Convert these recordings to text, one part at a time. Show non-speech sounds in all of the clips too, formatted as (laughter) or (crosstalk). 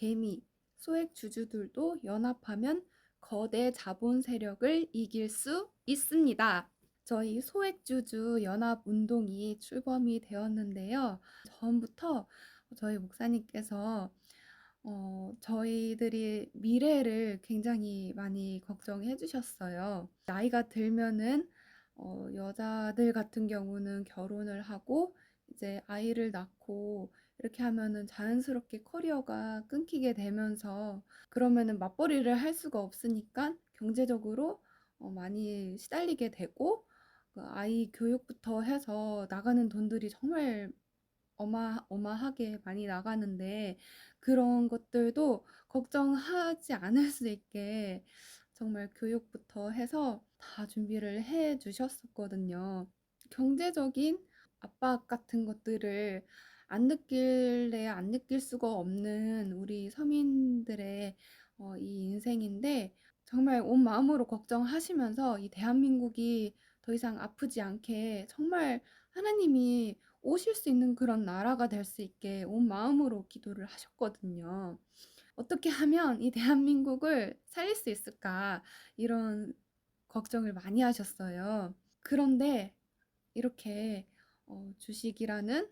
개미, 소액 주주들도 연합하면 거대 자본 세력을 이길 수 있습니다. 저희 소액주주 연합 운동이 출범이 되었는데요. 전부터 저희 목사님께서 어, 저희들이 미래를 굉장히 많이 걱정해 주셨어요. 나이가 들면은 어, 여자들 같은 경우는 결혼을 하고 이제 아이를 낳고 이렇게 하면은 자연스럽게 커리어가 끊기게 되면서 그러면은 맞벌이를 할 수가 없으니까 경제적으로 어, 많이 시달리게 되고 그 아이 교육부터 해서 나가는 돈들이 정말 어마, 어마하게 많이 나가는데 그런 것들도 걱정하지 않을 수 있게 정말 교육부터 해서 다 준비를 해 주셨었거든요. 경제적인 압박 같은 것들을 안 느낄래 안 느낄 수가 없는 우리 서민들의 어, 이 인생인데 정말 온 마음으로 걱정하시면서 이 대한민국이 더 이상 아프지 않게 정말 하나님이 오실 수 있는 그런 나라가 될 수 있게 온 마음으로 기도를 하셨거든요. 어떻게 하면 이 대한민국을 살릴 수 있을까? 이런 걱정을 많이 하셨어요. 그런데 이렇게 어, 주식이라는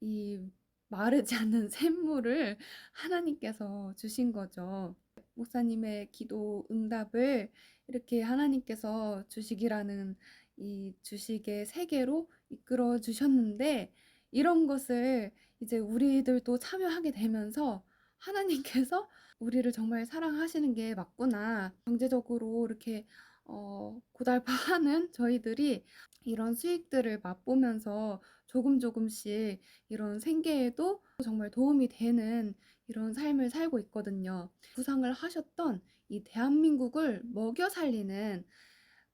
이 마르지 않는 (laughs) 샘물을 하나님께서 주신 거죠. 목사님의 기도 응답을 이렇게 하나님께서 주식이라는 이 주식의 세계로 이끌어 주셨는데 이런 것을 이제 우리들도 참여하게 되면서 하나님께서 우리를 정말 사랑하시는 게 맞구나. 경제적으로 이렇게 어, 고달파하는 저희들이 이런 수익들을 맛보면서 조금 조금씩 이런 생계에도 정말 도움이 되는 이런 삶을 살고 있거든요. 구상을 하셨던 이 대한민국을 먹여 살리는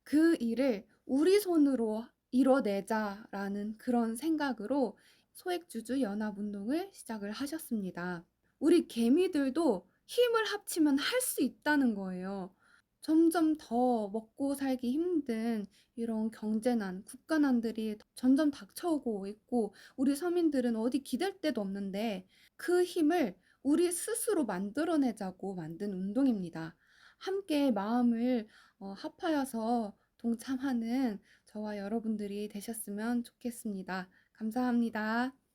그 일을 우리 손으로 이뤄내자라는 그런 생각으로 소액주주 연합운동을 시작을 하셨습니다. 우리 개미들도 힘을 합치면 할 수 있다는 거예요. 점점 더 먹고 살기 힘든 이런 경제난, 국가난들이 점점 닥쳐오고 있고 우리 서민들은 어디 기댈 데도 없는데 그 힘을 우리 스스로 만들어내자고 만든 운동입니다. 함께 마음을 어, 합하여서 동참하는 저와 여러분들이 되셨으면 좋겠습니다. 감사합니다.